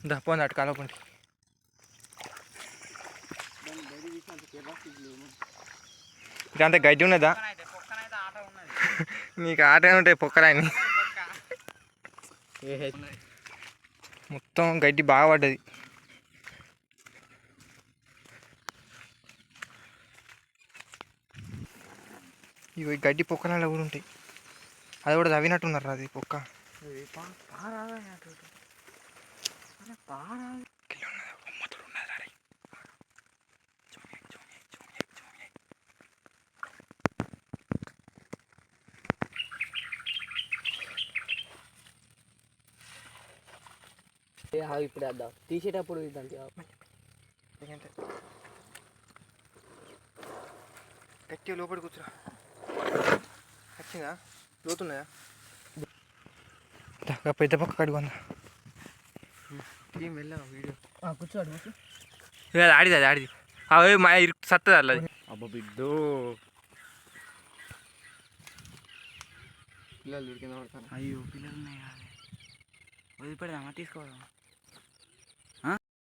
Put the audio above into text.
దా పోంది అటు కాలపండి ఇదంతా గడ్డి ఉన్నదా? నీకు ఆట ఉంటాయి పొక్కరాని మొత్తం గడ్డి బాగా పడ్డది. ఇగో ఈ గడ్డి పొక్కలలో కూడా ఉంటాయి. అది కూడా తవ్వినట్టున్నారు అది పొక్క. ఇప్పుడు వేద్దాం తీసేటప్పుడు ఇద్దాం గట్టిగా లోపలి కూర్చురా వచ్చిందా లోతున్నాయా పెద్ద పక్క కడుగు ఏం వెళ్ళావు వీడియో. కూర్చోడు ఇక అది ఆడిది అది ఆడిది. అవి మా ఇరుకు సత్తది అది. అబ్బా బిడ్డో. పిల్లలు దొరికిందా అయ్యో పిల్లలు ఉన్నాయి వదిలిపెడదామా? తీసుకోవడం